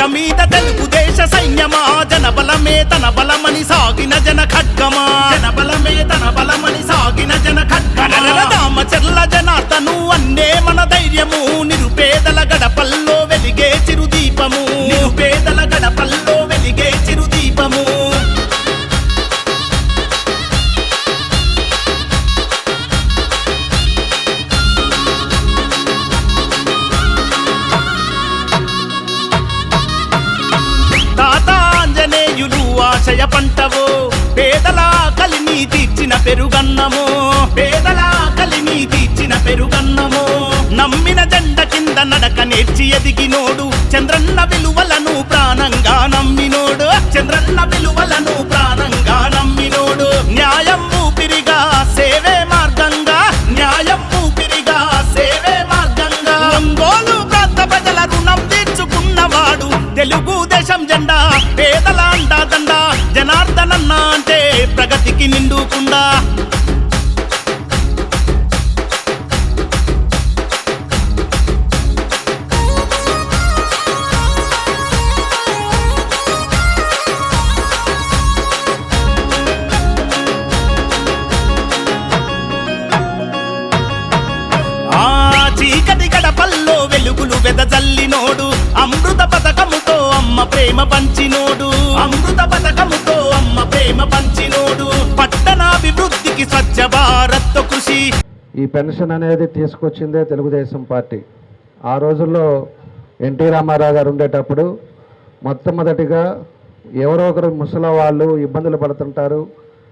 పట్ట మీద తెలుగు దేశ సైన్యమా? జన బలమే తన బలమని సాగిన జన ఖడ్గమా? జన బలమే తన బలమని సాగిన జన ఖడ్గమ? రామచర్ల జనార్దను అన్నే మన పెరుగన్నము పేదల కలిని తీర్చిన పెరుగన్నము. నమ్మిన జెండ కింద నడక నేర్చి ఎదిగినోడు చంద్రన్న విలువలను ప్రాణంగా నమ్మినోడు చంద్రన్న విలువలను ప్రాణంగా నమ్మినోడు. న్యాయం ఊపిరిగా సేవే మార్గంగా న్యాయం ఊపిరిగా సేవే మార్గంగా. ఒంగోలు ప్రాంత ప్రజల రుణం తీర్చుకున్నవాడు తెలుగు దేశం జెండా పేదల అండాదండ జనార్దనన్న అంటే ప్రగతికి నిండుకుండా. ఆ గడపల్లో వెలుగులు వెదజల్లినోడు. అమృత పథకముతో అమ్మ ప్రేమ పంచినోడు. అమృత పథకముతో అమ్మ ప్రేమ పంచినోడు. సాగి భారత్ కృషి. ఈ పెన్షన్ అనేది తీసుకొచ్చిందే తెలుగుదేశం పార్టీ. ఆ రోజుల్లో ఎన్టీ రామారావు గారు ఉండేటప్పుడు మొట్టమొదటిగా ఎవరో ఒకరు ముసలి వాళ్ళు ఇబ్బందులు పడుతుంటారు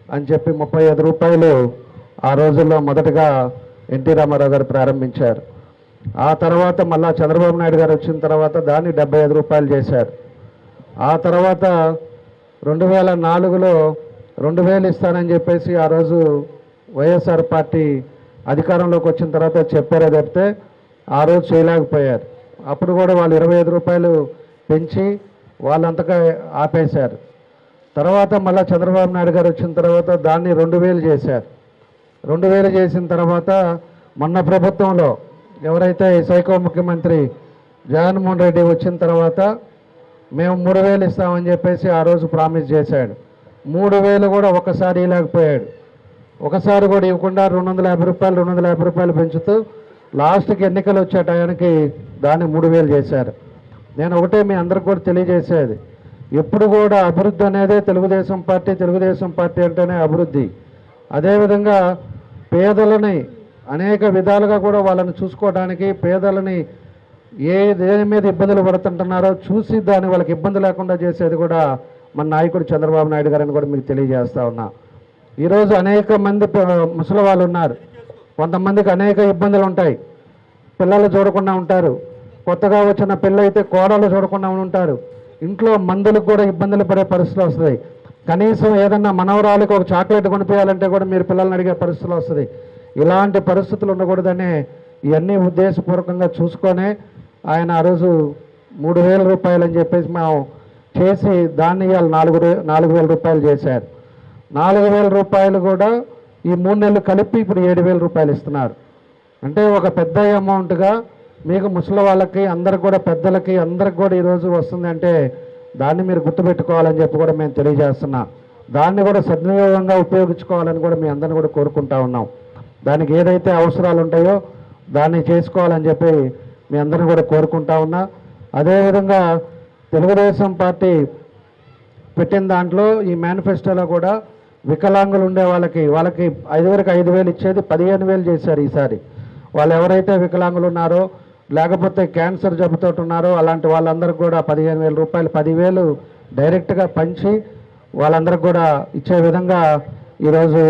అని చెప్పి ముప్పై ఐదు రూపాయలు ఆ రోజుల్లో మొదటగా ఎన్టీ రామారావు గారు ప్రారంభించారు. ఆ తర్వాత మళ్ళా చంద్రబాబు నాయుడు గారు వచ్చిన తర్వాత దాన్ని డెబ్బై ఐదు రూపాయలు చేశారు. ఆ తర్వాత రెండు వేల నాలుగులో రెండు వేలు ఇస్తానని చెప్పేసి ఆ రోజు వైఎస్ఆర్ పార్టీ అధికారంలోకి వచ్చిన తర్వాత చెప్పారే తప్పితే ఆ రోజు చేయలేకపోయారు. అప్పుడు కూడా వాళ్ళు ఇరవై ఐదు రూపాయలు పెంచి వాళ్ళంతగా ఆపేశారు. తర్వాత మళ్ళీ చంద్రబాబు నాయుడు గారు వచ్చిన తర్వాత దాన్ని రెండు వేలు చేశారు. రెండు వేలు చేసిన తర్వాత మొన్న ప్రభుత్వంలో ఎవరైతే సైకో ముఖ్యమంత్రి జగన్మోహన్ రెడ్డి వచ్చిన తర్వాత మేము మూడు వేలు ఇస్తామని చెప్పేసి ఆ రోజు ప్రామిస్ చేశాడు. మూడు వేలు కూడా ఒకసారి ఇవ్వలేకపోయాడు. ఒకసారి కూడా ఇవ్వకుండా రెండు వందల యాభై రూపాయలు రెండు వందల యాభై రూపాయలు పెంచుతూ లాస్ట్కి ఎన్నికలు వచ్చే టయానికి దాన్ని మూడు వేలు చేశారు. నేను ఒకటే మీ అందరికి కూడా తెలియజేసేది. ఎప్పుడు కూడా అభివృద్ధి అనేదే తెలుగుదేశం పార్టీ తెలుగుదేశం పార్టీ అంటేనే అభివృద్ధి. అదేవిధంగా పేదలని అనేక విధాలుగా కూడా వాళ్ళని చూసుకోవడానికి పేదలని ఏ దేని మీద ఇబ్బందులు పడుతుంటున్నారో చూసి దాన్ని వాళ్ళకి ఇబ్బంది లేకుండా చేసేది కూడా మన నాయకుడు చంద్రబాబు నాయుడు గారని కూడా మీకు తెలియజేస్తా ఉన్నా. ఈరోజు అనేక మంది ముసలి వాళ్ళు ఉన్నారు. కొంతమందికి అనేక ఇబ్బందులు ఉంటాయి. పిల్లలు చూడకుండా ఉంటారు. కొత్తగా వచ్చిన పిల్ల అయితే కోడలు చూడకుండా ఉంటారు. ఇంట్లో మందులకు కూడా ఇబ్బందులు పడే పరిస్థితులు వస్తాయి కనీసం ఏదన్నా మనవరాలకు ఒక చాక్లెట్ కొనిపించాలంటే కూడా మీరు పిల్లల్ని అడిగే పరిస్థితులు వస్తుంది. ఇలాంటి పరిస్థితులు ఉండకూడదనే ఇవన్నీ ఉద్దేశపూర్వకంగా చూసుకొనే ఆయన ఆ రోజు మూడు వేల రూపాయలు అని చెప్పేసి మేము చేసి దాన్ని ఇవాళ నాలుగు నాలుగు వేల రూపాయలు చేశారు. నాలుగు వేల రూపాయలు కూడా ఈ మూడు నెలలు కలిపి ఇప్పుడు ఏడు వేల రూపాయలు ఇస్తున్నారు. అంటే ఒక పెద్ద అమౌంట్గా మీకు ముసలి వాళ్ళకి అందరికి కూడా పెద్దలకి అందరికి కూడా ఈరోజు వస్తుందంటే దాన్ని మీరు గుర్తుపెట్టుకోవాలని చెప్పి కూడా మేము తెలియజేస్తున్నాం. దాన్ని కూడా సద్వినియోగంగా ఉపయోగించుకోవాలని కూడా మీ అందరిని కూడా కోరుకుంటా ఉన్నాం. దానికి ఏదైతే అవసరాలు ఉంటాయో దాన్ని చేసుకోవాలని చెప్పి మీ అందరిని కూడా కోరుకుంటా ఉన్నా. అదేవిధంగా తెలుగుదేశం పార్టీ పెట్టిన దాంట్లో ఈ మేనిఫెస్టోలో కూడా వికలాంగులు ఉండే వాళ్ళకి వాళ్ళకి ఐదు వరకు ఐదు వేలు ఇచ్చేది పదిహేను వేలు చేశారు ఈసారి. వాళ్ళు ఎవరైతే వికలాంగులు ఉన్నారో లేకపోతే క్యాన్సర్ జబ్బుతో ఉన్నారో అలాంటి వాళ్ళందరికీ కూడా పదిహేను వేల రూపాయలు పదివేలు డైరెక్ట్గా పంచి వాళ్ళందరికీ కూడా ఇచ్చే విధంగా ఈరోజు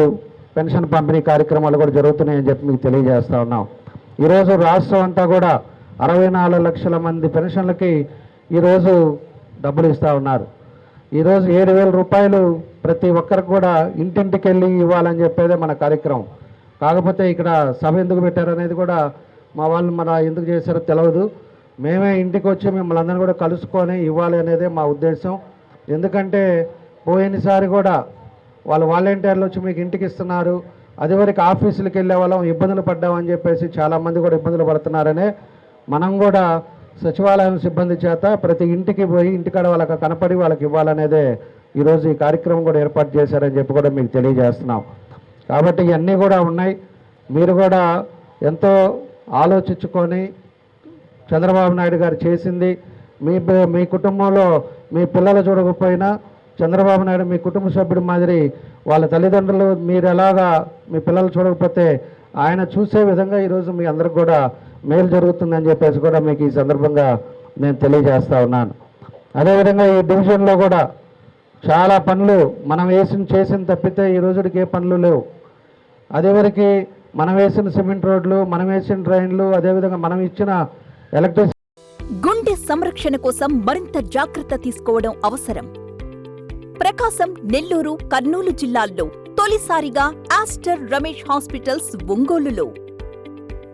పెన్షన్ పంపిణీ కార్యక్రమాలు కూడా జరుగుతున్నాయని చెప్పి మీకు తెలియజేస్తా ఉన్నాం. ఈరోజు రాష్ట్రం అంతా కూడా అరవై నాలుగు లక్షల మంది పెన్షన్లకి ఈరోజు డబ్బులు ఇస్తూ ఉన్నారు. ఈరోజు ఏడు వేల రూపాయలు ప్రతి ఒక్కరికి కూడా ఇంటింటికి వెళ్ళి ఇవ్వాలని చెప్పేదే మన కార్యక్రమం. కాకపోతే ఇక్కడ సభ ఎందుకు పెట్టారనేది కూడా మా వాళ్ళు మన ఎందుకు చేశారో తెలియదు మేమే ఇంటికి వచ్చి మిమ్మల్ని అందరినీ కూడా కలుసుకొని ఇవ్వాలి అనేదే మా ఉద్దేశం. ఎందుకంటే పోయినసారి కూడా వాళ్ళు వాలంటీర్లు వచ్చి మీకు ఇంటికి ఇస్తున్నారు. అదివరకు ఆఫీసులకు వెళ్ళే వాళ్ళం ఇబ్బందులు పడ్డామని చెప్పేసి చాలామంది కూడా ఇబ్బందులు పడుతున్నారనే మనం కూడా సచివాలయం సిబ్బంది చేత ప్రతి ఇంటికి పోయి ఇంటికాడ వాళ్ళకి కనపడి వాళ్ళకి ఇవ్వాలనేదే ఈరోజు ఈ కార్యక్రమం కూడా ఏర్పాటు చేశారని చెప్పి కూడా మీకు తెలియజేస్తున్నాం. కాబట్టి ఇవన్నీ కూడా ఉన్నాయి. మీరు కూడా ఎంతో ఆలోచించుకొని చంద్రబాబు నాయుడు గారు చేసింది మీ మీ కుటుంబంలో మీ పిల్లలు చూడకపోయినా చంద్రబాబు నాయుడు మీ కుటుంబ సభ్యుడి మాదిరి వాళ్ళ తల్లిదండ్రులు మీరు ఎలాగా మీ పిల్లలు చూడకపోతే ఆయన చూసే విధంగా ఈరోజు మీ అందరికి కూడా మేలు జరుగుతుందని చెప్పేసి కూడా మీకు ఈ సందర్భంగా నేను తెలియజేస్తా ఉన్నాను. అదేవిధంగా ఈ డివిజన్లో కూడా చాలా పనులు మనం వేసిన చేసిన తప్పితే ఈ రోజుకి ఏ పనులు లేవు. అదేవరకు మనం వేసిన సిమెంట్ రోడ్లు మనం వేసిన డ్రైన్లు అదేవిధంగా మనం ఇచ్చిన ఎలక్ట్రిసిటీ గుండె సంరక్షణ కోసం మరింత జాగ్రత్త తీసుకోవడం అవసరం. ప్రకాశం నెల్లూరు కర్నూలు జిల్లాల్లో తొలిసారిగా ఆస్టర్ రమేష్ హాస్పిటల్స్ ఒంగోలులో.